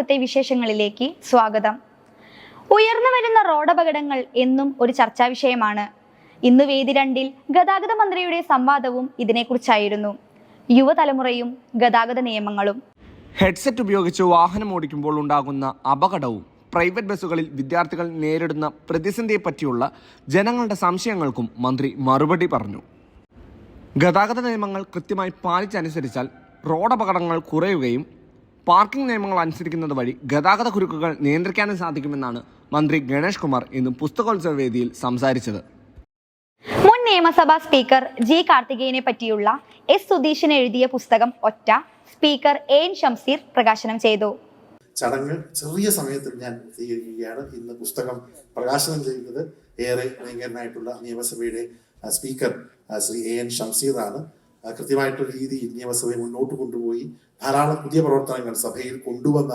ദിവസത്തെ വിശേഷങ്ങളിലേക്ക് സ്വാഗതം. ഉയർന്നു വരുന്ന റോഡപകടങ്ങൾ എന്നും ഒരു ചർച്ചാ വിഷയമാണ്. ഇന്ന് വേദി രണ്ടിൽ ഗതാഗത മന്ത്രിയുടെ സംവാദവും ഇതിനെക്കുറിച്ചായിരുന്നു. യുവതലമുറയും ഗതാഗത നിയമങ്ങളും. ഹെഡ്സെറ്റ് ഉപയോഗിച്ച് വാഹനം ഓടിക്കുമ്പോൾ ഉണ്ടാകുന്ന അപകടവും പ്രൈവറ്റ് ബസ്സുകളിൽ വിദ്യാർത്ഥികൾ നേരിടുന്ന പ്രതിസന്ധിയെ പറ്റിയുള്ള ജനങ്ങളുടെ സംശയങ്ങൾക്കും മന്ത്രി മറുപടി പറഞ്ഞു. ഗതാഗത നിയമങ്ങൾ കൃത്യമായി പാലിച്ചനുസരിച്ചാൽ റോഡപകടങ്ങൾ കുറയുകയും പാർക്കിംഗ് നിയമങ്ങൾ അനുസരിക്കുന്നത് വഴി ഗതാഗത കുരുക്കുകൾ നിയന്ത്രിക്കാനും സാധിക്കുമെന്നാണ് മന്ത്രി ഗണേഷ് കുമാർ ഇന്ന് പുസ്തകോത്സവ വേദിയിൽ സംസാരിച്ചത്. മുൻ നിയമസഭാ സ്പീക്കർ ജി കാർത്തികേയനെ പറ്റിയുള്ള എസ് സുധീഷിന് എഴുതിയ പുസ്തകം ഒറ്റ സ്പീക്കർ എ എൻ ഷംസീർ പ്രകാശനം ചെയ്തു. ചടങ്ങ് ചെറിയ സമയത്തിൽ ഞാൻ ചെയ്യുകയാണ്. ഇന്ന് പുസ്തകം പ്രകാശനം ചെയ്യുന്നത് ഏറെ ഭയങ്കരനായിട്ടുള്ള നിയമസഭയുടെ സ്പീക്കർ ശ്രീ എ എൻ ഷംസീറാണ് ആ, കൃത്യമായിട്ടുള്ള രീതിയിൽ നിയമസഭയെ മുന്നോട്ട് കൊണ്ടുപോയി ധാരാളം പുതിയ പ്രവർത്തനങ്ങൾ സഭയിൽ കൊണ്ടുവന്ന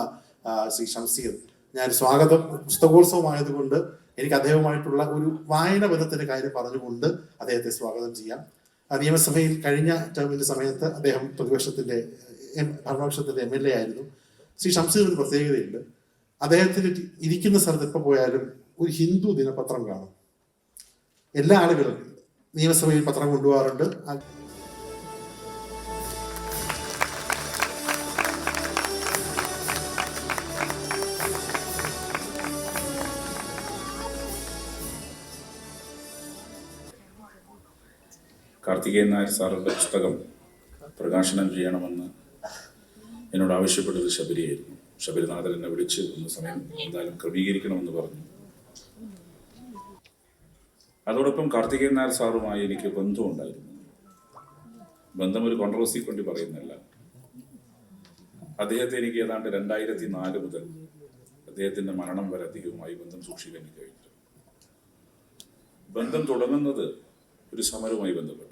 ശ്രീ ഷംസീർ ഞാൻ സ്വാഗതം. പുസ്തകോത്സവമായതുകൊണ്ട് എനിക്ക് അദ്ദേഹവുമായിട്ടുള്ള ഒരു വായന ബന്ധത്തിന്റെ കാര്യം പറഞ്ഞുകൊണ്ട് അദ്ദേഹത്തെ സ്വാഗതം ചെയ്യാം. നിയമസഭയിൽ കഴിഞ്ഞ ടേമിന്റെ സമയത്ത് അദ്ദേഹം പ്രതിപക്ഷത്തിന്റെ ഭരണപക്ഷത്തിന്റെ എം എൽ എ ആയിരുന്നു. ശ്രീ ഷംസീർ ഒരു പ്രത്യേകതയുണ്ട്. അദ്ദേഹത്തിന് ഇരിക്കുന്ന സ്ഥലത്ത് എപ്പോൾ പോയാലും ഒരു ഹിന്ദു ദിനപത്രം കാണും. എല്ലാ ആളുകളും നിയമസഭയിൽ പത്രം കൊണ്ടുപോകാറുണ്ട്. കാർത്തികേയൻ നായർ സാറിന്റെ പുസ്തകം പ്രകാശനം ചെയ്യണമെന്ന് എന്നോട് ആവശ്യപ്പെട്ടത് ശബരിയായിരുന്നു. ശബരിനാഥൻ എന്നെ വിളിച്ച് ഒന്ന് സമയം എന്തായാലും ക്രമീകരിക്കണമെന്ന് പറഞ്ഞു. അതോടൊപ്പം കാർത്തികേയൻ നായർ സാറുമായി എനിക്ക് ബന്ധമുണ്ടായിരുന്നു. ബന്ധം ഒരു കോൺട്രവേഴ്സി കൊണ്ട് പറയുന്നില്ല അദ്ദേഹത്തെ എനിക്ക് ഏതാണ്ട് രണ്ടായിരത്തി നാല് മുതൽ അദ്ദേഹത്തിന്റെ മരണം വരെ അധികമായി ബന്ധം സൂക്ഷിക്കാൻ കഴിഞ്ഞു ബന്ധം തുടങ്ങുന്നത് ഒരു സമരവുമായി ബന്ധപ്പെട്ടാണ്.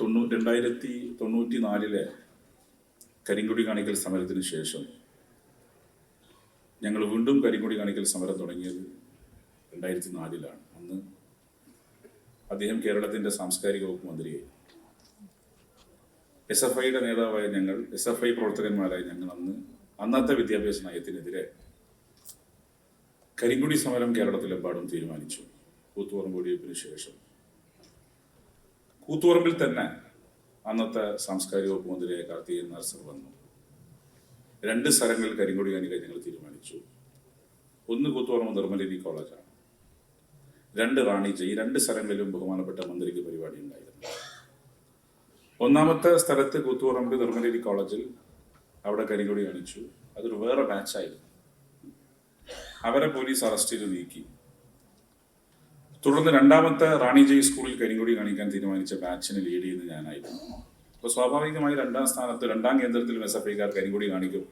തൊണ്ണൂ രണ്ടായിരത്തി തൊണ്ണൂറ്റി നാലിലെ കരിങ്കുടി കാണിക്കൽ സമരത്തിന് ശേഷം ഞങ്ങൾ വീണ്ടും കരിങ്കുടി കാണിക്കൽ സമരം തുടങ്ങിയത് രണ്ടായിരത്തി നാലിലാണ് അന്ന് അദ്ദേഹം കേരളത്തിന്റെ സാംസ്കാരിക വകുപ്പ് മന്ത്രിയായി. എസ് എഫ് ഐയുടെ നേതാവായ ഞങ്ങൾ എസ് എഫ് ഐ പ്രവർത്തകന്മാരായ ഞങ്ങൾ അന്ന് അന്നത്തെ വിദ്യാഭ്യാസ നയത്തിനെതിരെ കരിങ്കുടി സമരം കേരളത്തിലെമ്പാടും തീരുമാനിച്ചു. കൂത്തുപറമ്പ് വെടിവെപ്പിന് ശേഷം കൂത്തുപറമ്പിൽ തന്നെ അന്നത്തെ സാംസ്കാരിക വകുപ്പ് മന്ത്രിയായ കാർത്തികൻ നാസർ വന്നു. രണ്ട് സ്ഥലങ്ങളിൽ കരിങ്കൊടി കാണിക്കാൻ ഞങ്ങൾ തീരുമാനിച്ചു. ഒന്ന് കൂത്തുപറമ്പ് നിർമ്മലിനി കോളേജാണ്. രണ്ട് റാണിജ ഈ രണ്ട് സ്ഥലങ്ങളിലും ബഹുമാനപ്പെട്ട മന്ത്രിക്ക് പരിപാടി ഉണ്ടായിരുന്നു. ഒന്നാമത്തെ സ്ഥലത്ത് കൂത്തുപറമ്പ് നിർമ്മലിനി കോളേജിൽ അവിടെ കരിങ്കൊടി കാണിച്ചു. അതൊരു വേറെ ബാച്ചായിരുന്നു അവരെ പോലീസ് അറസ്റ്റ് ചെയ്ത് നീക്കി. തുടർന്ന് രണ്ടാമത്തെ റാണി ജയ് സ്കൂളിൽ കരിങ്കൊടി കാണിക്കാൻ തീരുമാനിച്ച ബാച്ചിന് ലീഡ് ചെയ്യുന്ന ഞാനായിരുന്നു. അപ്പോൾ സ്വാഭാവികമായി രണ്ടാം സ്ഥാനത്ത് രണ്ടാം കേന്ദ്രത്തിൽ എസ് എഫ് ഐക്കാർ കരിങ്കൊടി കാണിക്കും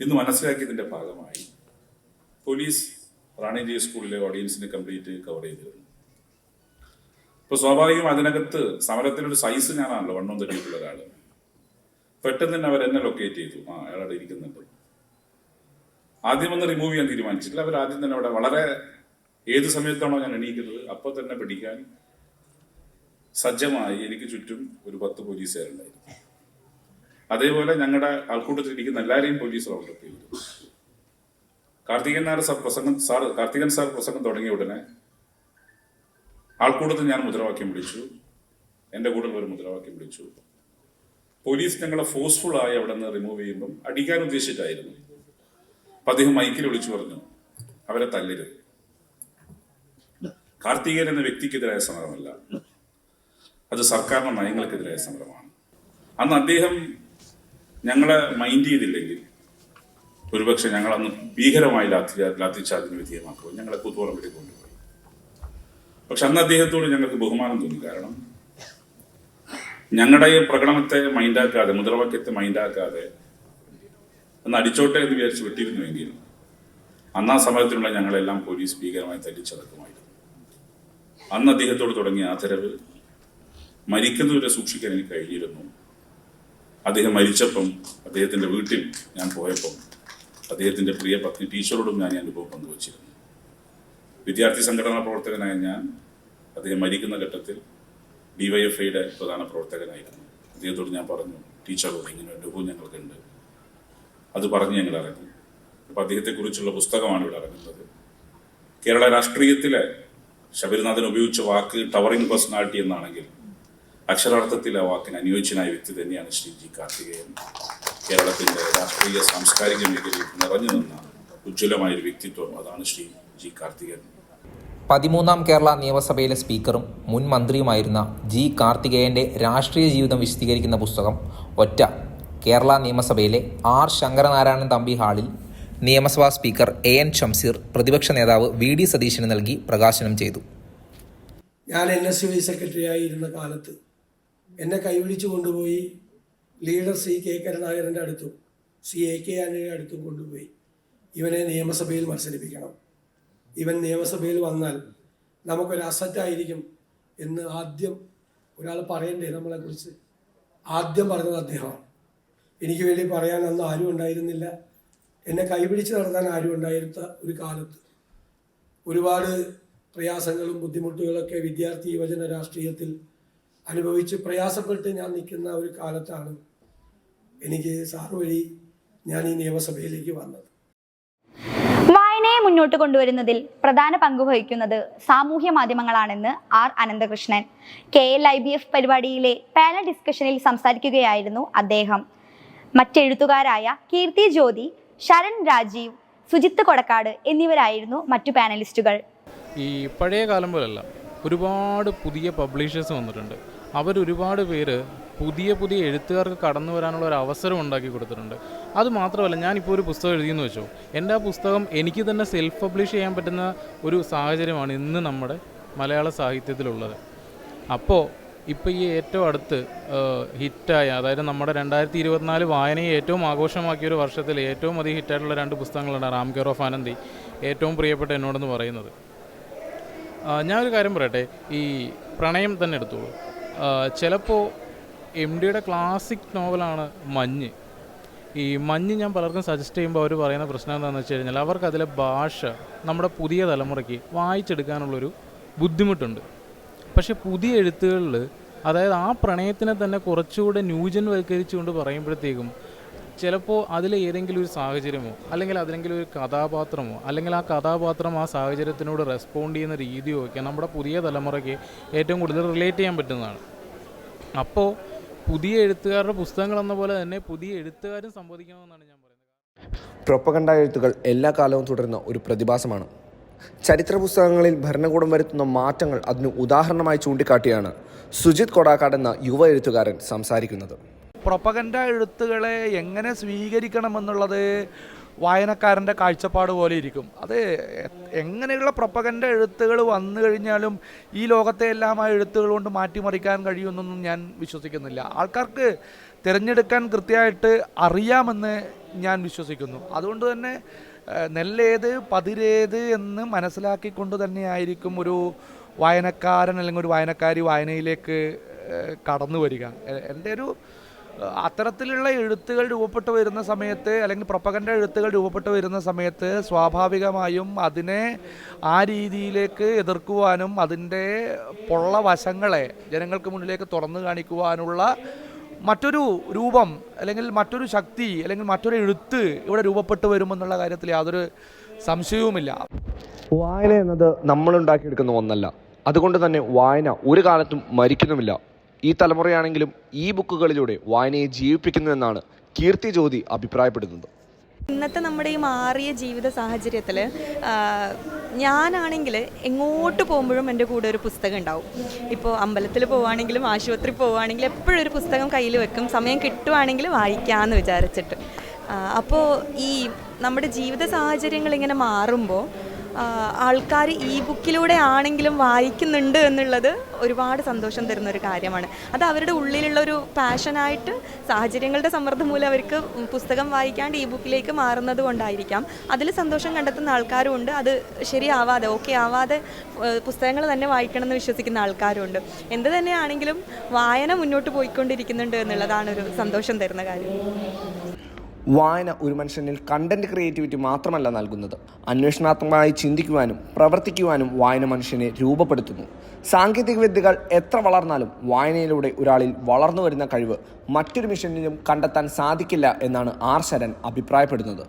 ഇന്ന് മനസ്സിലാക്കിയതിന്റെ ഭാഗമായി പോലീസ് റാണി ജയ് സ്കൂളിലെ ഓഡിയൻസിനെ കംപ്ലീറ്റ് കവർ ചെയ്തിരുന്നു. അപ്പൊ സ്വാഭാവികം അതിനകത്ത് സമരത്തിനൊരു സൈസ് ഞാനാണല്ലോ വണ്ണം തട്ടിയിട്ടുള്ള ഒരാൾ. പെട്ടെന്ന് തന്നെ അവർ എന്നെ ലൊക്കേറ്റ് ചെയ്തു. ആ അയാളവിടെ ഇരിക്കുന്നുണ്ട്. ആദ്യം ഒന്ന് റിമൂവ് ചെയ്യാൻ തീരുമാനിച്ചിട്ടില്ല. അവർ ആദ്യം തന്നെ അവിടെ വളരെ ഏത് സമയത്താണോ ഞാൻ എണീക്കുന്നത് അപ്പോൾ തന്നെ പിടിക്കാൻ സജ്ജമായി എനിക്ക് ചുറ്റും ഒരു പത്ത് പോലീസുകാരുണ്ടായിരുന്നു. അതേപോലെ ഞങ്ങളുടെ ആൾക്കൂട്ടത്തിൽ ഇരിക്കുന്ന എല്ലാവരെയും പോലീസ് റൗണ്ട് അപ്പ് ചെയ്തു. കാർത്തികൻ നായർ സാർ പ്രസംഗം സാർ കാർത്തികൻ സാർ പ്രസംഗം തുടങ്ങിയ ഉടനെ ആൾക്കൂട്ടത്തിൽ ഞാൻ മുദ്രാവാക്യം വിളിച്ചു. എന്റെ കൂടെ ഒരു മുദ്രാവാക്യം വിളിച്ചു. പോലീസ് ഞങ്ങളെ ഫോഴ്സ്ഫുൾ ആയി അവിടെ നിന്ന് റിമൂവ് ചെയ്യുമ്പം അടിക്കാൻ ഉദ്ദേശിച്ചിട്ടായിരുന്നു. അപ്പൊ അദ്ദേഹം മൈക്കിൽ വിളിച്ചു പറഞ്ഞു അവരെ തല്ലരുത്. കാർത്തികൻ എന്ന വ്യക്തിക്കെതിരായ സമരമല്ല. അത് സർക്കാരിന്റെ നയങ്ങൾക്കെതിരായ സമരമാണ്. അന്ന് അദ്ദേഹം ഞങ്ങളെ മൈൻഡ് ചെയ്തില്ലെങ്കിൽ ഒരുപക്ഷെ ഞങ്ങൾ അന്ന് ഭീകരമായി ലാത്തി ലാത്തിച്ചാർജിന് വിധേയമാക്കുക ഞങ്ങളെ കൂത്തുപറമ്പിലേക്ക് കൊണ്ടുപോയി പക്ഷെ അന്ന് അദ്ദേഹത്തോട് ഞങ്ങൾക്ക് ബഹുമാനം തോന്നി. കാരണം ഞങ്ങളുടെ പ്രകടനത്തെ മൈൻഡാക്കാതെ മുദ്രാവാക്യത്തെ മൈൻഡാക്കാതെ ഒന്ന് അടിച്ചോട്ടെ എന്ന് വിചാരിച്ച് വിട്ടിരുന്നുവെങ്കിൽ അന്നാ സമയത്തിലുള്ള ഞങ്ങളെല്ലാം പോലീസ് ഭീകരമായി തല്ലിച്ചടക്കുമായിരുന്നു അന്ന് അദ്ദേഹത്തോട് തുടങ്ങിയ ആദരവ് മരിക്കുന്നവരെ സൂക്ഷിക്കാൻ എനിക്ക് കഴിഞ്ഞിരുന്നു. അദ്ദേഹം മരിച്ചപ്പം അദ്ദേഹത്തിന്റെ വീട്ടിൽ ഞാൻ പോയപ്പം അദ്ദേഹത്തിന്റെ പ്രിയ പത്നി ടീച്ചറോടും ഞാൻ അനുഭവം പങ്കുവച്ചിരുന്നു. വിദ്യാർത്ഥി സംഘടനാ പ്രവർത്തകനായ ഞാൻ അദ്ദേഹം മരിക്കുന്ന ഘട്ടത്തിൽ ഡിവൈഎഫ്ഐയുടെ പ്രധാന പ്രവർത്തകനായിരുന്നു. അദ്ദേഹത്തോട് ഞാൻ പറഞ്ഞു ടീച്ചറോട് ഇങ്ങനെ അനുഭവം ഞങ്ങൾക്കുണ്ട്. അത് പറഞ്ഞ് ഞങ്ങൾ ഇറങ്ങി. അപ്പോൾ അദ്ദേഹത്തെക്കുറിച്ചുള്ള പുസ്തകമാണ് ഇവിടെ ഇറങ്ങുന്നത്. കേരള രാഷ്ട്രീയത്തിലെ ശബരിനാഥൻ ഉപയോഗിച്ച വാക്ക് ടവറിംഗ് പേഴ്സണാലിറ്റി എന്നാണെങ്കിൽ അക്ഷരാർത്ഥത്തിൽ ആ വാക്കിന് അനുയോജ്യനായ വ്യക്തി തന്നെയാണ് ശ്രീ ജി കാർത്തികേയൻ. കേരളത്തിന്റെ രാഷ്ട്രീയ സാംസ്കാരിക മേഖലയിൽ നിറഞ്ഞു നിന്ന ഉജ്ജ്വലമായ ഒരു വ്യക്തിത്വം അതാണ് ശ്രീ ജി കാർത്തികേയൻ. പതിമൂന്നാം കേരള നിയമസഭയിലെ സ്പീക്കറും മുൻ മന്ത്രിയുമായിരുന്ന ജി കാർത്തികേയന്റെ രാഷ്ട്രീയ ജീവിതം വിശദീകരിക്കുന്ന പുസ്തകം ഒറ്റ കേരള നിയമസഭയിലെ ആർ ശങ്കരനാരായണൻ തമ്പി ഹാളിൽ നിയമസഭാ സ്പീക്കർ എ എൻ ഷംസീർ പ്രതിപക്ഷ നേതാവ് വി ഡി സതീശന് നൽകി പ്രകാശനം ചെയ്തു. ഞാൻ എൻ എസ് യു ഐ സെക്രട്ടറിയായി ഇരുന്ന കാലത്ത് എന്നെ കൈപിടിച്ച് കൊണ്ടുപോയി ലീഡർ സി കെ കരുണാകരന്റെ അടുത്തും സി എ കെ ആന്റണിയുടെ അടുത്തും കൊണ്ടുപോയി. ഇവനെ നിയമസഭയിൽ മത്സരിപ്പിക്കണം. ഇവൻ നിയമസഭയിൽ വന്നാൽ നമുക്കൊരു അസറ്റായിരിക്കും എന്ന് ആദ്യം ഒരാൾ പറയണ്ടേ നമ്മളെക്കുറിച്ച്? ആദ്യം പറഞ്ഞത് അദ്ദേഹമാണ്. എനിക്ക് വേണ്ടി പറയാൻ അന്ന് ആരും ഉണ്ടായിരുന്നില്ല. എന്നെ കൈപിടിച്ച് നടത്താൻ ആരും ഉണ്ടായിരുന്ന ഒരു കാലത്ത് ഒരുപാട് പ്രയാസങ്ങളും ബുദ്ധിമുട്ടുകളൊക്കെ വിദ്യാർത്ഥി യുവജന രാഷ്ട്രീയത്തിൽ അനുഭവിച്ച് പ്രയാസപ്പെട്ട് ഞാൻ നിൽക്കുന്ന ഒരു കാലത്താണ് എനിക്ക് സാറ് വഴി ഞാൻ ഈ നിയമസഭയിലേക്ക് വന്നത്. വായനയെ മുന്നോട്ട് കൊണ്ടുവരുന്നതിൽ പ്രധാന പങ്ക് വഹിക്കുന്നത് സാമൂഹ്യ മാധ്യമങ്ങളാണെന്ന് R Ananthakrishnan. K L I B F പരിപാടിയിലെ panel ഡിസ്കഷനിൽ സംസാരിക്കുകയായിരുന്നു അദ്ദേഹം. മറ്റെഴുത്തുകാരായ കീർത്തി ജ്യോതി ശരൺ രാജീവ് സുജിത്ത് കൊടക്കാട് എന്നിവരായിരുന്നു മറ്റു പാനലിസ്റ്റുകൾ. ഈ പഴയ കാലം പോലല്ല ഒരുപാട് പുതിയ പബ്ലിഷേഴ്സ് വന്നിട്ടുണ്ട്. അവരൊരുപാട് പേര് പുതിയ പുതിയ എഴുത്തുകാർക്ക് കടന്നു വരാനുള്ള ഒരു അവസരം ഉണ്ടാക്കി കൊടുത്തിട്ടുണ്ട്. അത് മാത്രമല്ല ഞാനിപ്പോൾ ഒരു പുസ്തകം എഴുതിയെന്ന് വെച്ചോ എന്റെ ആ പുസ്തകം എനിക്ക് തന്നെ സെൽഫ് പബ്ലിഷ് ചെയ്യാൻ പറ്റുന്ന ഒരു സാഹചര്യമാണ് ഇന്ന് നമ്മുടെ മലയാള സാഹിത്യത്തിലുള്ളത്. അപ്പോൾ ഇപ്പോൾ ഈ ഏറ്റവും അടുത്ത് ഹിറ്റായ അതായത് നമ്മുടെ രണ്ടായിരത്തി ഇരുപത്തിനാല് വായനയെ ഏറ്റവും ആഘോഷമാക്കിയ ഒരു വർഷത്തിൽ ഏറ്റവും അധികം ഹിറ്റായിട്ടുള്ള രണ്ട് പുസ്തകങ്ങളാണ് റാം കെയർ ഓഫ് ആനന്ദി ഏറ്റവും പ്രിയപ്പെട്ട എന്നോടെന്ന് പറയുന്നത്. ഞാനൊരു കാര്യം പറയട്ടെ ഈ പ്രണയം തന്നെ എടുത്തോളൂ. ചിലപ്പോൾ എം ഡിയുടെ ക്ലാസിക് നോവലാണ് മഞ്ഞ്. ഈ മഞ്ഞ് ഞാൻ പലർക്കും സജസ്റ്റ് ചെയ്യുമ്പോൾ അവർ പറയുന്ന പ്രശ്നം എന്താണെന്ന് വെച്ച് കഴിഞ്ഞാൽ അവർക്ക് അതിലെ ഭാഷ നമ്മുടെ പുതിയ തലമുറയ്ക്ക് വായിച്ചെടുക്കാനുള്ളൊരു ബുദ്ധിമുട്ടുണ്ട്. പക്ഷേ പുതിയ എഴുത്തുകളിൽ അതായത് ആ പ്രണയത്തിനെ തന്നെ കുറച്ചുകൂടെ ന്യൂജൻവൽക്കരിച്ചുകൊണ്ട് പറയുമ്പോഴത്തേക്കും ചിലപ്പോൾ അതിൽ ഏതെങ്കിലും ഒരു സാഹചര്യമോ അല്ലെങ്കിൽ അതിലെങ്കിലും ഒരു കഥാപാത്രമോ അല്ലെങ്കിൽ ആ കഥാപാത്രം ആ സാഹചര്യത്തിനോട് റെസ്പോണ്ട് ചെയ്യുന്ന രീതിയോ ഒക്കെ നമ്മുടെ പുതിയ തലമുറയ്ക്ക് ഏറ്റവും കൂടുതൽ റിലേറ്റ് ചെയ്യാൻ പറ്റുന്നതാണ്. അപ്പോൾ പുതിയ എഴുത്തുകാരുടെ പുസ്തകങ്ങൾ എന്ന പോലെ തന്നെ പുതിയ എഴുത്തുകാരും സംവദിക്കണമെന്നാണ് ഞാൻ പറയുന്നത്. പ്രൊപ്പകണ്ട എഴുത്തുകൾ എല്ലാ കാലവും തുടരുന്ന ഒരു പ്രതിഭാസമാണ്. ചരിത്ര പുസ്തകങ്ങളിൽ ഭരണകൂടം വരുത്തുന്ന മാറ്റങ്ങൾ അതിന് ഉദാഹരണമായി ചൂണ്ടിക്കാട്ടിയാണ് സുജിത് കൊടാക്കാട് എന്ന യുവ എഴുത്തുകാരൻ സംസാരിക്കുന്നത്. പ്രൊപ്പഗൻഡ എഴുത്തുകളെ എങ്ങനെ സ്വീകരിക്കണമെന്നുള്ളത് വായനക്കാരന്റെ കാഴ്ചപ്പാട് പോലെ ഇരിക്കും. അത് എങ്ങനെയുള്ള പ്രൊപ്പഗൻഡ എഴുത്തുകൾ വന്നു കഴിഞ്ഞാലും ഈ ലോകത്തെ എല്ലാം ആ എഴുത്തുകൾ കൊണ്ട് മാറ്റിമറിക്കാൻ കഴിയുമെന്നൊന്നും ഞാൻ വിശ്വസിക്കുന്നില്ല. ആൾക്കാർക്ക് തിരഞ്ഞെടുക്കാൻ കൃത്യമായിട്ട് അറിയാമെന്ന് ഞാൻ വിശ്വസിക്കുന്നു. അതുകൊണ്ട് തന്നെ നെല്ലേത് പതിരേത് എന്ന് മനസ്സിലാക്കിക്കൊണ്ട് തന്നെയായിരിക്കും ഒരു വായനക്കാരൻ അല്ലെങ്കിൽ ഒരു വായനക്കാരി വായനയിലേക്ക് കടന്നു വരിക. എന്റെ ഒരു അത്തരത്തിലുള്ള എഴുത്തുകൾ രൂപപ്പെട്ടു വരുന്ന സമയത്ത് അല്ലെങ്കിൽ പ്രൊപ്പകന്റെ എഴുത്തുകൾ രൂപപ്പെട്ടു വരുന്ന സമയത്ത് സ്വാഭാവികമായും അതിനെ ആ രീതിയിലേക്ക് എതിർക്കുവാനും അതിന്റെ പൊള്ള വശങ്ങളെ ജനങ്ങൾക്ക് മുന്നിലേക്ക് തുറന്നു കാണിക്കുവാനുള്ള മറ്റൊരു രൂപം അല്ലെങ്കിൽ മറ്റൊരു ശക്തി അല്ലെങ്കിൽ മറ്റൊരു എഴുത്ത് ഇവിടെ രൂപപ്പെട്ടു വരുമെന്നുള്ള കാര്യത്തിൽ യാതൊരു സംശയവുമില്ല. വായന എന്നത് നമ്മൾ ഉണ്ടാക്കിയെടുക്കുന്ന ഒന്നല്ല. അതുകൊണ്ട് തന്നെ വായന ഒരു കാലത്തും മരിക്കുന്നുമില്ല. ഈ തലമുറയാണെങ്കിലും ഈ ബുക്കുകളിലൂടെ വായനയെ ജീവിപ്പിക്കുന്നു എന്നാണ് കീർത്തി ജ്യോതി അഭിപ്രായപ്പെടുന്നത്. ഇന്നത്തെ നമ്മുടെ ഈ മാറിയ ജീവിത സാഹചര്യത്തിൽ ഞാനാണെങ്കിൽ എങ്ങോട്ട് പോകുമ്പോഴും എന്റെ കൂടെ ഒരു പുസ്തകം ഉണ്ടാവും. ഇപ്പോൾ അമ്പലത്തിൽ പോവുകയാണെങ്കിലും ആശുപത്രി പോവുകയാണെങ്കിലും എപ്പോഴും ഒരു പുസ്തകം കയ്യിൽ വെക്കും. സമയം കിട്ടുവാണെങ്കിൽ വായിക്കാമെന്ന് വിചാരിച്ചിട്ട്. അപ്പോൾ ഈ നമ്മുടെ ജീവിത സാഹചര്യങ്ങൾ ഇങ്ങനെ മാറുമ്പോൾ ആൾക്കാർ ഈ ബുക്കിലൂടെ ആണെങ്കിലും വായിക്കുന്നുണ്ട് എന്നുള്ളത് ഒരുപാട് സന്തോഷം തരുന്ന ഒരു കാര്യമാണ്. അത് അവരുടെ ഉള്ളിലുള്ള ഒരു പാഷനായിട്ട് സാഹചര്യങ്ങളുടെ സമ്മർദ്ദം മൂലം അവർക്ക് പുസ്തകം വായിക്കാണ്ട് ഈ ബുക്കിലേക്ക് മാറുന്നത് കൊണ്ടായിരിക്കാം അതിൽ സന്തോഷം കണ്ടെത്തുന്ന ആൾക്കാരും ഉണ്ട് അത് ശരിയാവാതെ ഓക്കെ ആവാതെ പുസ്തകങ്ങൾ തന്നെ വായിക്കണം എന്ന് വിശ്വസിക്കുന്ന ആൾക്കാരും ഉണ്ട് എന്ത് തന്നെയാണെങ്കിലും വായന മുന്നോട്ട് പോയിക്കൊണ്ടിരിക്കുന്നുണ്ട് എന്നുള്ളതാണ് ഒരു സന്തോഷം തരുന്ന കാര്യം. വായന ഒരു മനുഷ്യനിൽ കണ്ടന്റ് ക്രിയേറ്റിവിറ്റി മാത്രമല്ല നൽകുന്നത്. അന്വേഷണാത്മകമായി ചിന്തിക്കുവാനും പ്രവർത്തിക്കുവാനും വായന മനുഷ്യനെ രൂപപ്പെടുത്തുന്നു. സാങ്കേതിക വിദ്യകൾ എത്ര വളർന്നാലും വായനയിലൂടെ ഒരാളിൽ വളർന്നു വരുന്ന കഴിവ് മറ്റൊരു മിഷനിലും കണ്ടെത്താൻ സാധിക്കില്ല എന്നാണ് ആർ ശരൺ അഭിപ്രായപ്പെടുന്നത്.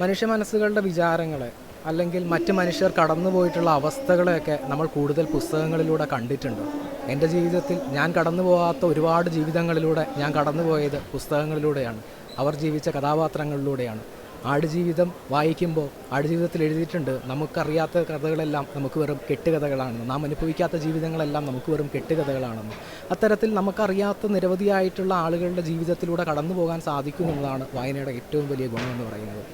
മനുഷ്യ മനസ്സുകളുടെ വിചാരങ്ങളെ അല്ലെങ്കിൽ മറ്റ് മനുഷ്യർ കടന്നുപോയിട്ടുള്ള അവസ്ഥകളെയൊക്കെ നമ്മൾ കൂടുതൽ പുസ്തകങ്ങളിലൂടെ കണ്ടിട്ടുണ്ട്. എന്റെ ജീവിതത്തിൽ ഞാൻ കടന്നു പോകാത്ത ഒരുപാട് ജീവിതങ്ങളിലൂടെ ഞാൻ കടന്നുപോയത് പുസ്തകങ്ങളിലൂടെയാണ്. അവർ ജീവിച്ച കഥാപാത്രങ്ങളിലൂടെയാണ്. ആടുജീവിതം വായിക്കുമ്പോൾ ആടുജീവിതത്തിൽ എഴുതിയിട്ടുണ്ട് നമുക്കറിയാത്ത കഥകളെല്ലാം നമുക്ക് വെറും കെട്ടുകഥകളാണെന്ന്. നാം അനുഭവിക്കാത്ത ജീവിതങ്ങളെല്ലാം നമുക്ക് വെറും കെട്ടുകഥകളാണെന്ന്. അത്തരത്തിൽ നമുക്കറിയാത്ത നിരവധിയായിട്ടുള്ള ആളുകളുടെ ജീവിതത്തിലൂടെ കടന്നു പോകാൻ സാധിക്കും എന്നതാണ് വായനയുടെ ഏറ്റവും വലിയ ഗുണമെന്ന് പറയുന്നത്.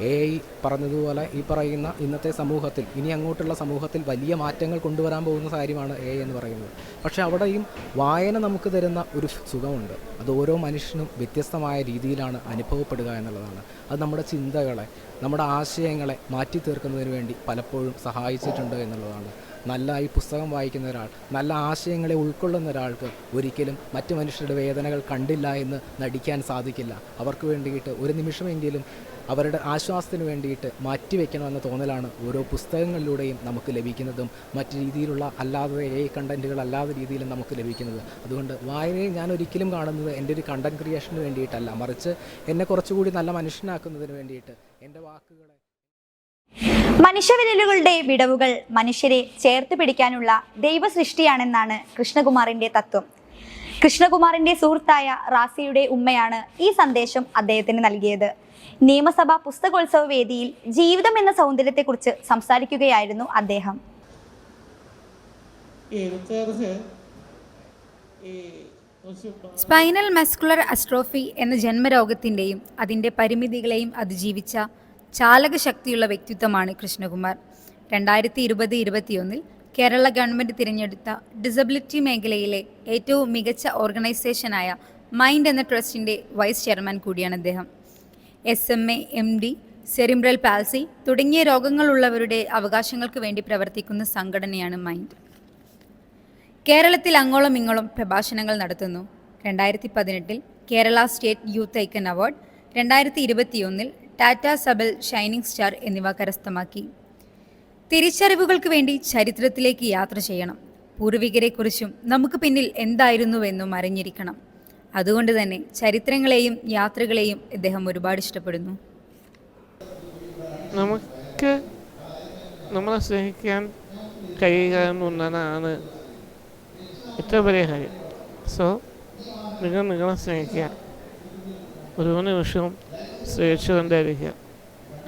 എ ഐ പറഞ്ഞതുപോലെ ഈ പറയുന്ന ഇന്നത്തെ സമൂഹത്തിൽ ഇനി അങ്ങോട്ടുള്ള സമൂഹത്തിൽ വലിയ മാറ്റങ്ങൾ കൊണ്ടുവരാൻ പോകുന്ന കാര്യമാണ് എ എന്ന് പറയുന്നത്. പക്ഷേ അവിടെയും വായന നമുക്ക് തരുന്ന ഒരു സുഖമുണ്ട്. അത് ഓരോ മനുഷ്യനും വ്യത്യസ്തമായ രീതിയിലാണ് അനുഭവപ്പെടുക എന്നുള്ളതാണ്. അത് നമ്മുടെ ചിന്തകളെ നമ്മുടെ ആശയങ്ങളെ മാറ്റി തീർക്കുന്നതിന് വേണ്ടി പലപ്പോഴും സഹായിച്ചിട്ടുണ്ട് എന്നുള്ളതാണ്. നല്ല ഈ പുസ്തകം വായിക്കുന്ന ഒരാൾ നല്ല ആശയങ്ങളെ ഉൾക്കൊള്ളുന്ന ഒരാൾക്ക് ഒരിക്കലും മറ്റു മനുഷ്യരുടെ വേദനകൾ കണ്ടില്ല എന്ന് നടിക്കാൻ സാധിക്കില്ല. അവർക്ക് വേണ്ടിയിട്ട് ഒരു നിമിഷമെങ്കിലും അവരുടെ ആശ്വാസത്തിന് വേണ്ടിയിട്ട് മാറ്റിവെക്കണമെന്ന തോന്നലാണ് ഓരോ പുസ്തകങ്ങളിലൂടെയും നമുക്ക് ലഭിക്കുന്നതും മറ്റു രീതിയിലുള്ള അല്ലാതെ എ കണ്ടന്റുകൾ അല്ലാതെ രീതിയിലും നമുക്ക് ലഭിക്കുന്നത്. അതുകൊണ്ട് വായനയെ ഞാൻ ഒരിക്കലും കാണുന്നത് എന്റെ ഒരു കണ്ടന്റ് ക്രിയേഷന് വേണ്ടിയിട്ടല്ല. മറിച്ച് എന്നെ കുറച്ചുകൂടി നല്ല മനുഷ്യനാക്കുന്നതിന് വേണ്ടിയിട്ട് എന്റെ വാക്കുകളെ മനുഷ്യവിരലുകളുടെ വിടവുകൾ മനുഷ്യരെ ചേർത്ത് പിടിക്കാനുള്ള ദൈവ സൃഷ്ടിയാണെന്നാണ് കൃഷ്ണകുമാറിന്റെ തത്വം. കൃഷ്ണകുമാറിന്റെ സുഹൃത്തായ റാസിയുടെ ഉമ്മയാണ് ഈ സന്ദേശം അദ്ദേഹത്തിന് നൽകിയത്. നിയമസഭാ പുസ്തകോത്സവ വേദിയിൽ ജീവിതം എന്ന സൗന്ദര്യത്തെക്കുറിച്ച് സംസാരിക്കുകയായിരുന്നു അദ്ദേഹം. സ്പൈനൽ മസ്കുലർ അസ്ട്രോഫി എന്ന ജന്മരോഗത്തിന്റെയും അതിന്റെ പരിമിതികളെയും അതിജീവിച്ച ചാലകശക്തിയുള്ള വ്യക്തിത്വമാണ് കൃഷ്ണകുമാർ. രണ്ടായിരത്തി ഇരുപത് ഇരുപത്തിയൊന്നിൽ കേരള ഗവൺമെന്റ് തിരഞ്ഞെടുത്ത ഡിസബിലിറ്റി മേഖലയിലെ ഏറ്റവും മികച്ച ഓർഗനൈസേഷനായ മൈൻഡ് എന്ന ട്രസ്റ്റിന്റെ വൈസ് ചെയർമാൻ കൂടിയാണ് അദ്ദേഹം. S M A M D cerebral palsy തുടങ്ങിയ രോഗങ്ങളുള്ളവരുടെ അവകാശങ്ങൾക്ക് വേണ്ടി പ്രവർത്തിക്കുന്ന സംഘടനയാണ് മൈൻഡ്. കേരളത്തിൽ അങ്ങോളം ഇങ്ങോളം പ്രഭാഷണങ്ങൾ നടത്തുന്നു. രണ്ടായിരത്തി പതിനെട്ടിൽ Kerala state youth icon award രണ്ടായിരത്തി ഇരുപത്തിയൊന്നിൽ ടാറ്റ സബൽ ഷൈനിങ് സ്റ്റാർ എന്നിവ കരസ്ഥമാക്കി. തിരിച്ചറിവുകൾക്ക് വേണ്ടി ചരിത്രത്തിലേക്ക് യാത്ര ചെയ്യണം. പൂർവികരെക്കുറിച്ചും നമുക്ക് പിന്നിൽ എന്തായിരുന്നുവെന്നും അറിഞ്ഞിരിക്കണം. അതുകൊണ്ട് തന്നെ ചരിത്രങ്ങളെയും യാത്രകളെയും ഇദ്ദേഹം ഒരുപാട് ഇഷ്ടപ്പെടുന്നു. നമുക്ക് നമ്മളെ സ്നേഹിക്കാൻ കഴിയുക എന്നുള്ളതാണ് ഏറ്റവും വലിയ കാര്യം. സോ നിങ്ങൾ നിങ്ങളെ സ്നേഹിക്കുക. ഒരു നിമിഷവും സ്നേഹിച്ചുകൊണ്ടേയിരിക്കുക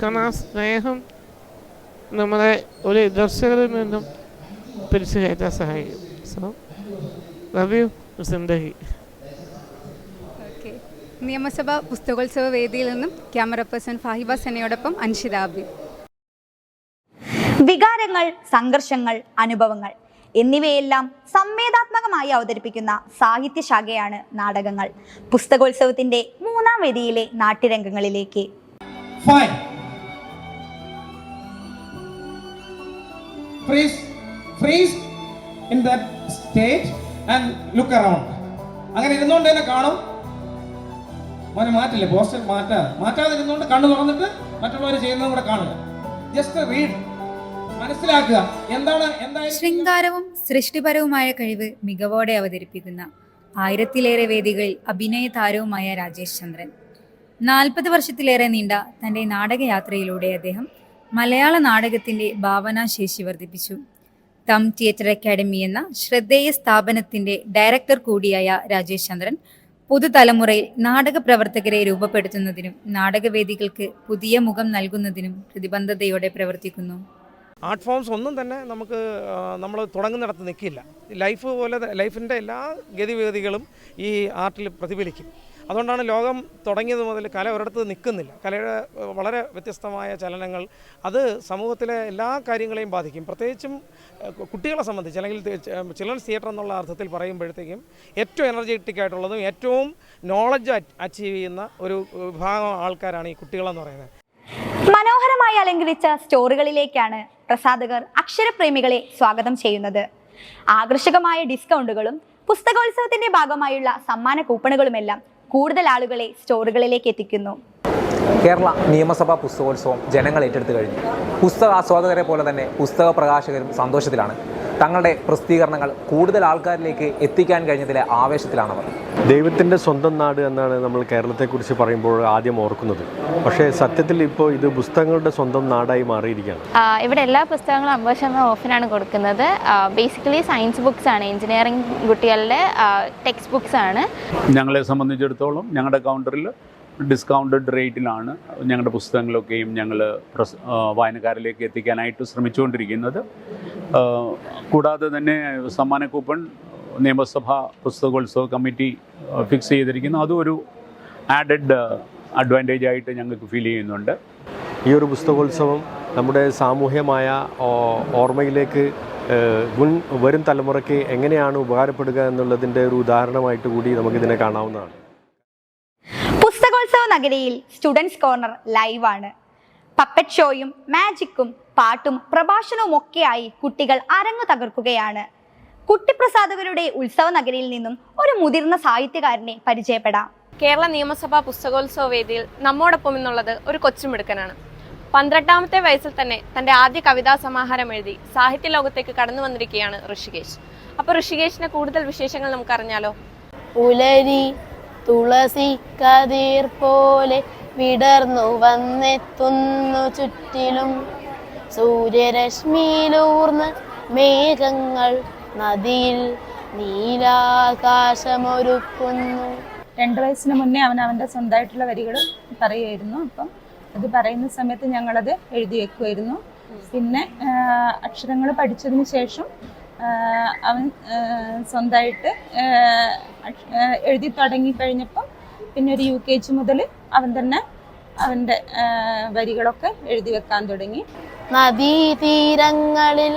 കാരണം ആ സ്നേഹം നമ്മളെ ഒരു എതിർച്ചകളിൽ നിന്നും പിരിച്ചു കയറ്റാൻ സഹായിക്കും. സോ ലവ് യു സിന്ദഗി നിയമസഭാ പുസ്തകോത്സവ വേദിയിൽ നിന്നും ക്യാമറ പേഴ്സൺ ഫാഹിബ സെനയോടൊപ്പം അൻഷിത അബി. വികാരങ്ങൾ സംഘർഷങ്ങൾ അനുഭവങ്ങൾ എന്നിവയെല്ലാം സംവേദാത്മകമായി അവതരിപ്പിക്കുന്ന സാഹിത്യശാഖയാണ് നാടകങ്ങൾ. പുസ്തകോത്സവത്തിന്റെ മൂന്നാം വേദിയിലെ നാട്യരംഗങ്ങളിലേക്ക്. Fine. Freeze, freeze in that stage and look around. അങ്ങനെ ഇരുന്നുകൊണ്ട് തന്നെ കാണും. മോനെ മാറ്റില്ലേ? പോസ്റ്റർ മാറ്റാ. മാറ്റാതിരുന്നുകൊണ്ട് കണ്ണു തുറന്നിട്ട് മറ്റുള്ളവർ ചെയ്യുന്നതും കൂടെ കാണുക. ജസ്റ്റ് റീഡ് മനസ്സിലാക്കുക. എന്താണ് എന്തായാലും ശൃംഗാരവും സൃഷ്ടിപരവുമായ കഴിവ് മികവോടെ അവതരിപ്പിക്കുന്ന ആയിരത്തിലേറെ വേദികളിൽ അഭിനയ താരവുമായ രാജേഷ് ചന്ദ്രൻ. നാൽപ്പത് വർഷത്തിലേറെ നീണ്ട തന്റെ നാടകയാത്രയിലൂടെ അദ്ദേഹം മലയാള നാടകത്തിന്റെ ഭാവനാശേഷി വർദ്ധിപ്പിച്ചു. തം തിയേറ്റർ അക്കാദമി എന്ന ശ്രദ്ധേയ സ്ഥാപനത്തിന്റെ ഡയറക്ടർ കൂടിയായ രാജേഷ് ചന്ദ്രൻ പുതുതലമുറയിൽ നാടക പ്രവർത്തകരെ രൂപപ്പെടുത്തുന്നതിനും നാടകവേദികൾക്ക് പുതിയ മുഖം നൽകുന്നതിനും പ്രതിബന്ധതയോടെ പ്രവർത്തിക്കുന്നു. ആർട്ട് ഫോംസ് ഒന്നും തന്നെ നമുക്ക് നമ്മൾ തുടങ്ങുന്നിടത്ത് നിൽക്കില്ല. ലൈഫ് പോലെ ലൈഫിന്റെ എല്ലാ ഗതിവേദികളും ഈ ആർട്ടിൽ പ്രതിഫലിക്കും. അതുകൊണ്ടാണ് ലോകം തുടങ്ങിയത് മുതൽ കല ഒരിടത്ത് നിൽക്കുന്നില്ല. കലയുടെ വളരെ വ്യത്യസ്തമായ ചലനങ്ങൾ അത് സമൂഹത്തിലെ എല്ലാ കാര്യങ്ങളെയും ബാധിക്കും. പ്രത്യേകിച്ചും കുട്ടികളെ സംബന്ധിച്ച് അല്ലെങ്കിൽ ചിൽഡ്രൻസ് തിയേറ്റർ എന്നുള്ള അർത്ഥത്തിൽ പറയുമ്പോഴത്തേക്കും ഏറ്റവും എനർജറ്റിക് ആയിട്ടുള്ളതും ഏറ്റവും നോളജ് അച്ചീവ് ചെയ്യുന്ന ഒരു വിഭാഗം ആൾക്കാരാണ് ഈ കുട്ടികളെന്ന് പറയുന്നത്. മനോഹരമായി അലങ്കരിച്ച സ്റ്റോറുകളിലേക്കാണ് പ്രസാധകർ അക്ഷരപ്രേമികളെ സ്വാഗതം ചെയ്യുന്നത്. ആകർഷകമായ ഡിസ്കൗണ്ടുകളും പുസ്തകോത്സവത്തിന്റെ ഭാഗമായുള്ള സമ്മാന കൂപ്പണുകളുമെല്ലാം കൂടുതൽ ആളുകളെ സ്റ്റോറുകളിലേക്ക് എത്തിക്കുന്നു. കേരള നിയമസഭാ പുസ്തകോത്സവം ജനങ്ങൾ ഏറ്റെടുത്തു കഴിഞ്ഞു. പുസ്തക ആസ്വാദകരെ പോലെ തന്നെ പുസ്തക പ്രകാശകരും സന്തോഷത്തിലാണ്. തങ്ങളുടെ പ്രസിദ്ധീകരണങ്ങൾ കൂടുതൽ ആൾക്കാരിലേക്ക് എത്തിക്കാൻ കഴിഞ്ഞതിലെ ആവേശത്തിലാണവർ. ദൈവത്തിന്റെ സ്വന്തം നാട് എന്നാണ് നമ്മൾ കേരളത്തെക്കുറിച്ച് പറയുമ്പോൾ ആദ്യം ഓർക്കുന്നത്. പക്ഷേ സത്യത്തിൽ ഇപ്പോൾ ഇത് പുസ്തകങ്ങളുടെ സ്വന്തം നാടായി മാറിയിരിക്കുകയാണ്. ഇവിടെ എല്ലാ പുസ്തകങ്ങളും അമ്പത് ശതമാനം ഓഫിനാണ് കൊടുക്കുന്നത്. ബേസിക്കലി സയൻസ് ബുക്സ് ആണ്. എഞ്ചിനീയറിംഗ് കുട്ടികളുടെ ടെക്സ്റ്റ് ബുക്സ് ആണ്. ഞങ്ങളെ സംബന്ധിച്ചിടത്തോളം ഞങ്ങളുടെ കൗണ്ടറിൽ ഡിസ്കൗണ്ടഡ് റേറ്റിലാണ് ഞങ്ങളുടെ പുസ്തകങ്ങളൊക്കെയും ഞങ്ങൾ വായനക്കാരിലേക്ക് എത്തിക്കാനായിട്ട് ശ്രമിച്ചുകൊണ്ടിരിക്കുന്നത്. കൂടാതെ തന്നെ സമ്മാന കൂപ്പൺ നിയമസഭാ പുസ്തകോത്സവ കമ്മിറ്റി ഫിക്സ് ചെയ്തിരിക്കുന്നു. അതും ഒരു ആഡഡ് അഡ്വാന്റേജ് ആയിട്ട് ഞങ്ങൾക്ക് ഫീൽ ചെയ്യുന്നുണ്ട്. ഈ ഒരു പുസ്തകോത്സവം നമ്മുടെ സാമൂഹ്യമായ ഓർമ്മയിലേക്ക് മുൻ വരും തലമുറയ്ക്ക് എങ്ങനെയാണ് ഉപകാരപ്പെടുക എന്നുള്ളതിന്റെ ഒരു ഉദാഹരണമായിട്ട് കൂടി നമുക്കിതിനെ കാണാവുന്നതാണ്. പുസ്തകോത്സവ നഗരിയിൽ സ്റ്റുഡൻസ് കോർണർ ലൈവാണ്. പപ്പറ്റ് ഷോയും മാജിക്കും പാട്ടും പ്രഭാഷണവും ഒക്കെയായി കുട്ടികൾ അരങ്ങു തകർക്കുകയാണ്. കുട്ടിപ്രസാദകരുടെ ഉത്സവ നഗരിയിൽ നിന്നും ഒരു മുതിർന്ന സാഹിത്യകാരനെ പരിചയപ്പെടാം. കേരള നിയമസഭാ പുസ്തകോത്സവ വേദിയിൽ നമ്മോടൊപ്പം എന്നുള്ളത് ഒരു കൊച്ചുമിടുക്കനാണ്. പന്ത്രണ്ടാമത്തെ വയസ്സിൽ തന്നെ തന്റെ ആദ്യ കവിതാ സമാഹാരം എഴുതി സാഹിത്യ ലോകത്തേക്ക് കടന്നു വന്നിരിക്കുകയാണ് ഋഷികേശ്. അപ്പൊ ഋഷികേശിന്റെ കൂടുതൽ വിശേഷങ്ങൾ നമുക്ക് അറിഞ്ഞാലോ പുലരി തുളസി കതിർ പോലെ വിടർന്നു വന്നെത്തുന്നു ചുറ്റിലും. സൂര്യരശ്മിയിലൂർന്ന് മേഘങ്ങൾ നദിയിൽ നീലാകാശമൊരുക്കുന്നു. രണ്ട് വയസ്സിന് മുന്നേ അവൻ അവന്റെ സ്വന്തമായിട്ടുള്ള വരികൾ പറയുമായിരുന്നു. അപ്പം അത് പറയുന്ന സമയത്ത് ഞങ്ങളത് എഴുതി വെക്കുമായിരുന്നു. പിന്നെ അക്ഷരങ്ങൾ പഠിച്ചതിന് ശേഷം അവൻ സ്വന്തമായിട്ട് എഴുതി തുടങ്ങി കഴിഞ്ഞപ്പം പിന്നെ ഒരു യു കെ ജി മുതൽ അവൻ തന്നെ അവന്റെ വരികളൊക്കെ എഴുതി വെക്കാൻ തുടങ്ങി. നദീതീരങ്ങളിൽ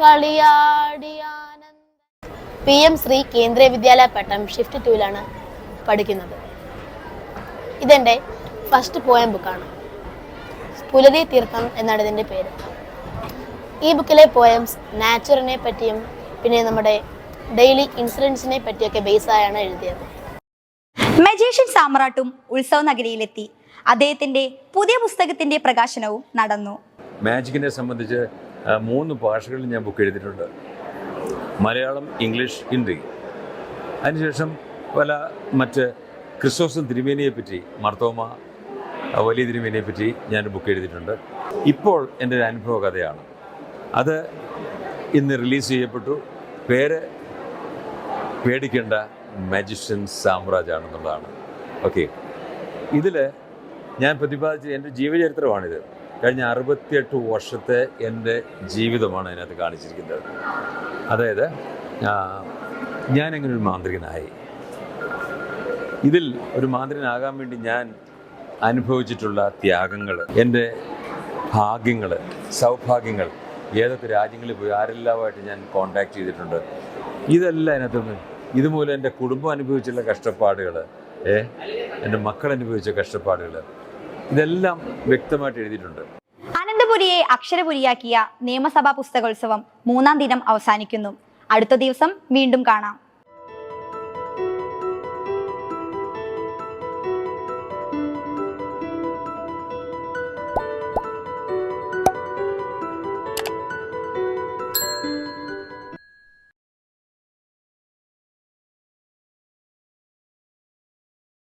കളിയാടിയ P M Shri Kendriya Vidyalaya Pattom shift ടൂവിലാണ് പഠിക്കുന്നത്. ഇതെന്റെ ഫസ്റ്റ് പോയം ബുക്കാണ് പുലരി തീർത്ഥം എന്നാണ് ഇതിന്റെ പേര്. ഈ ബുക്കിലെ പോയംസ് നാച്ചുറിനെ പറ്റിയും പിന്നെ നമ്മുടെ ഡെയിലി ഇൻസിഡൻസിനെ പറ്റിയൊക്കെ ബേസായാണ് എഴുതിയത്. മജീഷ്യൻ സാമ്രാട്ടും ഉത്സവ നഗരിയിലെത്തി. അദ്ദേഹത്തിന്റെ പുതിയ പുസ്തകത്തിന്റെ പ്രകാശനവും നടന്നു. മാജിക്കിനെ സംബന്ധിച്ച് മൂന്ന് ഭാഷകളിൽ ഞാൻ ബുക്ക് എഴുതിയിട്ടുണ്ട്. മലയാളം ഇംഗ്ലീഷ് ഹിന്ദി. അതിനുശേഷം പല മറ്റ് ക്രിസ്തോസും തിരുമേനിയെ പറ്റി മർത്തോമ വലിയ തിരുമേനിയെ പറ്റി ഞാൻ ബുക്ക് എഴുതിയിട്ടുണ്ട്. ഇപ്പോൾ എന്റെ ഒരു അനുഭവ കഥയാണ്. അത് ഇന്ന് റിലീസ് ചെയ്യപ്പെട്ടു. പേര് പേടിക്കേണ്ട മാജിഷ്യൻ സാമ്രാജാണെന്നുള്ളതാണ് ഓക്കെ ഇതിൽ ഞാൻ പ്രതിപാദിച്ച എന്റെ ജീവചരിത്രമാണിത്. കഴിഞ്ഞ അറുപത്തിയെട്ട് വർഷത്തെ എന്റെ ജീവിതമാണ് അതിനകത്ത് കാണിച്ചിരിക്കുന്നത്. അതായത് ഞാനെങ്ങനെ ഒരു മാന്ത്രികനായി. ഇതിൽ ഒരു മാന്ത്രികനാകാൻ വേണ്ടി ഞാൻ അനുഭവിച്ചിട്ടുള്ള ത്യാഗങ്ങൾ എന്റെ ഭാഗ്യങ്ങൾ സൗഭാഗ്യങ്ങൾ ഏതൊക്കെ രാജ്യങ്ങളിൽ പോയി ആരെല്ലാമായിട്ട് ഞാൻ കോണ്ടാക്ട് ചെയ്തിട്ടുണ്ട് ഇതെല്ലാം അതിനകത്ത് ഇതുമൂലം എന്റെ കുടുംബം അനുഭവിച്ചുള്ള കഷ്ടപ്പാടുകൾ ഏ എന്റെ മക്കൾ അനുഭവിച്ച കഷ്ടപ്പാടുകൾ ഇതെല്ലാം വ്യക്തമായിട്ട് എഴുതിയിട്ടുണ്ട്. അനന്തപുരിയെ അക്ഷരപുരിയാക്കിയ നിയമസഭാ പുസ്തകോത്സവം മൂന്നാം ദിനം അവസാനിക്കുന്നു. അടുത്ത ദിവസം വീണ്ടും കാണാം.